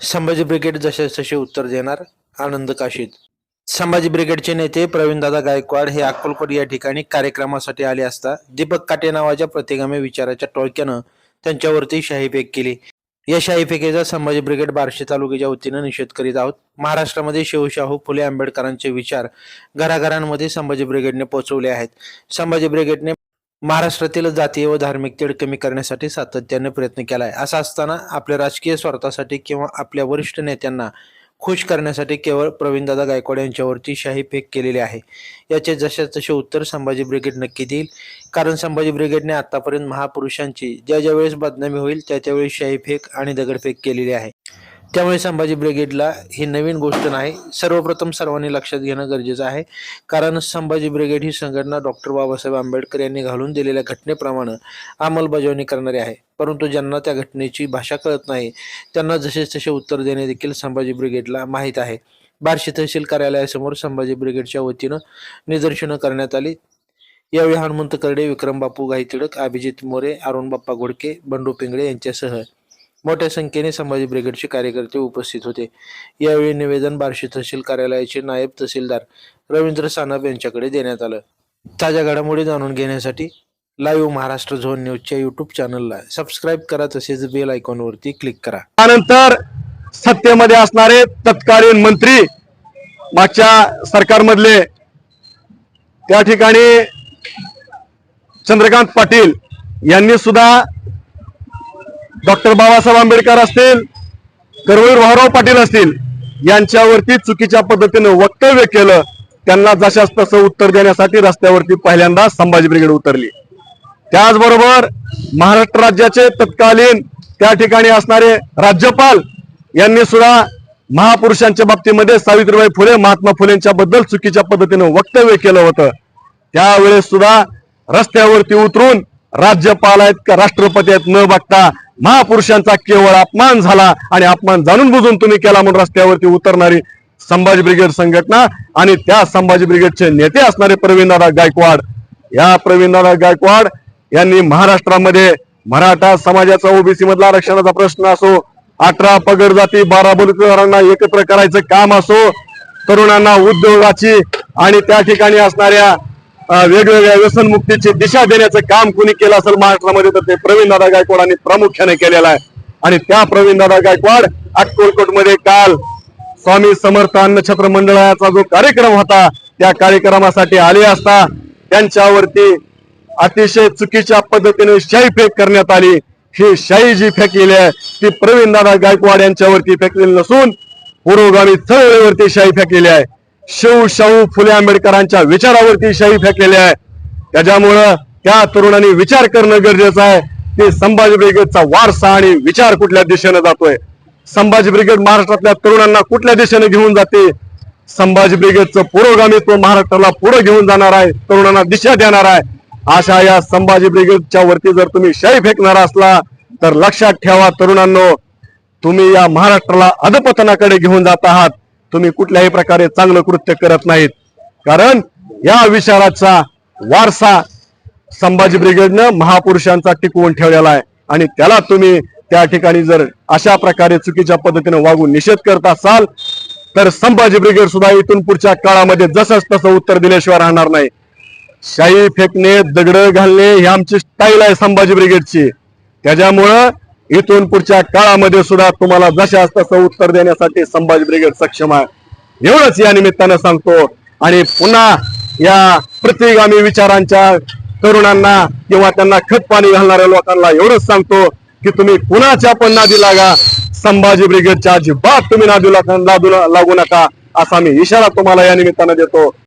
Sambhaji brigade जसे तसे उत्तर देणार आनंद काशीद संभाजी ब्रिगेडचे नेते प्रवीणदादा गायकवाड हे अक्कलकोट या ठिकाणी कार्यक्रमासाठी आले असता दीपक काटे नावाच्या प्रतिगामी विचाराच्या टोळक्यानं त्यांच्यावरती शाहीफेक केली. या शाहीफेकेचा संभाजी ब्रिगेड बार्शी तालुक्याच्या वतीनं निषेध करीत आहोत. महाराष्ट्रामध्ये शिवशाहू फुले आंबेडकरांचे विचार घराघरांमध्ये संभाजी ब्रिगेडने पोहोचवले आहेत. संभाजी ब्रिगेडने महाराष्ट्रातील जातीय व धार्मिक तेढ कमी करण्यासाठी सातत्याने प्रयत्न केला आहे असं असताना आपल्या राजकीय स्वार्थासाठी किंवा आपल्या वरिष्ठ नेत्यांना खुश करण्यासाठी केवळ प्रवीणदादा गायकवाड यांच्यावरती शाही फेक केलेली आहे. याचे जसे तसे उत्तर संभाजी ब्रिगेड नक्की देईल. कारण संभाजी ब्रिगेडने आतापर्यंत महापुरुषांची ज्या ज्या वेळेस बदनामी होईल त्या त्यावेळी शाही फेक आणि दगडफेक केलेली आहे. त्यामुळे संभाजी ब्रिगेडला ही नवीन गोष्ट नाही. सर्वप्रथम सर्वांनी लक्षात घेणं गरजेचं आहे. कारण संभाजी ब्रिगेड ही संघटना डॉक्टर बाबासाहेब आंबेडकर यांनी घालून दिलेल्या घटनेप्रमाणे अंमलबजावणी करणारी आहे. परंतु ज्यांना त्या घटनेची भाषा कळत नाही त्यांना जसे तसे उत्तर देणे देखील संभाजी ब्रिगेडला माहीत आहे. बार्शी तहसील कार्यालयासमोर संभाजी ब्रिगेडच्या वतीनं निदर्शनं करण्यात आली. यावेळी हनुमंत करडे विक्रम बापू गायतिडक अभिजित मोरे अरुण बाप्पा घोडके बंडू पिंगळे यांच्यासह मोठ्या संख्येने संभाजी ब्रिगेडचे कार्यकर्ते उपस्थित होते. यावेळी निवेदन बार्शी तहसील कार्यालयाचे नायब तहसीलदार रवींद्र सानप यांच्याकडे देण्यात आलं. ताज्या घडामोडी जाणून घेण्यासाठी लाईव्ह महाराष्ट्र झोन न्यूजच्या युट्यूब चॅनलला सबस्क्राईब करा तसेच बेल आयकॉनवरती क्लिक करा. त्यानंतर सत्तेमध्ये असणारे तत्कालीन मंत्री मागच्या सरकारमधले त्या ठिकाणी चंद्रकांत पाटील यांनी सुद्धा डॉक्टर बाबासाहेब आंबेडकर असतील करवीर भाऊराव पाटील असतील यांच्यावरती चुकीच्या पद्धतीनं वक्तव्य केलं त्यांना जशाच तसं उत्तर देण्यासाठी रस्त्यावरती पहिल्यांदा संभाजी ब्रिगेड उतरली. त्याचबरोबर महाराष्ट्र राज्याचे तत्कालीन त्या ठिकाणी असणारे राज्यपाल यांनी सुद्धा महापुरुषांच्या बाबतीमध्ये सावित्रीबाई फुले महात्मा फुलेंच्या बद्दल चुकीच्या पद्धतीनं वक्तव्य केलं होतं. त्यावेळेस सुद्धा रस्त्यावरती उतरून राज्यपाल आहेत का राष्ट्रपती आहेत न बघता महापुरुषांचा केवळ अपमान झाला आणि अपमान जाणून बुजून तुम्ही केला म्हणून रस्त्यावरती उतरणारी संभाजी ब्रिगेड संघटना आणि त्या संभाजी ब्रिगेडचे नेते असणारे प्रवीणदादा गायकवाड. या प्रवीणदादा गायकवाड यांनी महाराष्ट्रामध्ये मराठा समाजाचा ओबीसी मधला आरक्षणाचा प्रश्न असो अठरा पगड जाती बारा बलुतेदारांना एकत्र करायचं काम असो तरुणांना उद्योगाची आणि त्या ठिकाणी असणाऱ्या वेगवेगळ्या व्यसनमुक्तीची दिशा देण्याचं काम कुणी केलं असेल महाराष्ट्रामध्ये तर ते प्रवीणदादा गायकवाडांनी प्रामुख्याने केलेलं आहे. आणि त्या प्रवीणदादा गायकवाड अक्कोलकोटमध्ये काल स्वामी समर्थ अन्न छत्र मंडळाचा जो कार्यक्रम होता त्या कार्यक्रमासाठी आले असता त्यांच्यावरती अतिशय चुकीच्या पद्धतीने शाही फेक करण्यात आली. ही शाही जी फेकलेली आहे ती प्रवीणदादा गायकवाड यांच्यावरती फेकलेली नसून पुरोगामी चळवळीवरती शाही फेकलेली आहे. शिव शाहू फुले आंबेडकरांच्या विचारावरती शाही फेकलेली आहे. त्याच्यामुळं त्या तरुणांनी विचार करणं गरजेचं आहे. की संभाजी ब्रिगेडचा वारसा आणि विचार कुठल्या दिशेने जातोय? संभाजी ब्रिगेड महाराष्ट्रातल्या तरुणांना कुठल्या दिशेने घेऊन जाते? संभाजी ब्रिगेडचं पुरोगामित्व महाराष्ट्राला पुढे घेऊन जाणार आहे तरुणांना दिशा देणार आहे. अशा या संभाजी ब्रिगेडच्या वरती जर तुम्ही शाही फेकणार असला तर लक्षात ठेवा तरुणांनो तुम्ही या महाराष्ट्राला अधपतनाकडे घेऊन जात आहात. तुम्ही कुठल्याही प्रकारे चांगलं कृत्य करत नाहीत. कारण या विचाराचा वारसा संभाजी ब्रिगेडनं महापुरुषांचा टिकवून ठेवलेला आहे. आणि त्याला तुम्ही त्या ठिकाणी जर अशा प्रकारे चुकीच्या पद्धतीने वागून निषेध करत असाल तर संभाजी ब्रिगेड सुद्धा इथून पुढच्या काळामध्ये जसंच तसं उत्तर दिल्याशिवाय राहणार नाही. शाई फेकणे दगड घालणे ही आमची स्टाईल आहे संभाजी ब्रिगेडची. त्याच्यामुळं इथून पुढच्या काळामध्ये सुद्धा तुम्हाला जशाच तसं उत्तर देण्यासाठी संभाजी ब्रिगेड सक्षम आहे. एवढंच या निमित्तानं सांगतो. आणि पुन्हा या प्रतिगामी विचारांच्या तरुणांना किंवा त्यांना खत पाणी घालणाऱ्या लोकांना एवढंच सांगतो की तुम्ही कुणाच्या पण नादी लागा. संभाजी ब्रिगेडच्या अजिबात तुम्ही नादी लागू नका. असा मी इशारा तुम्हाला या निमित्तानं देतो.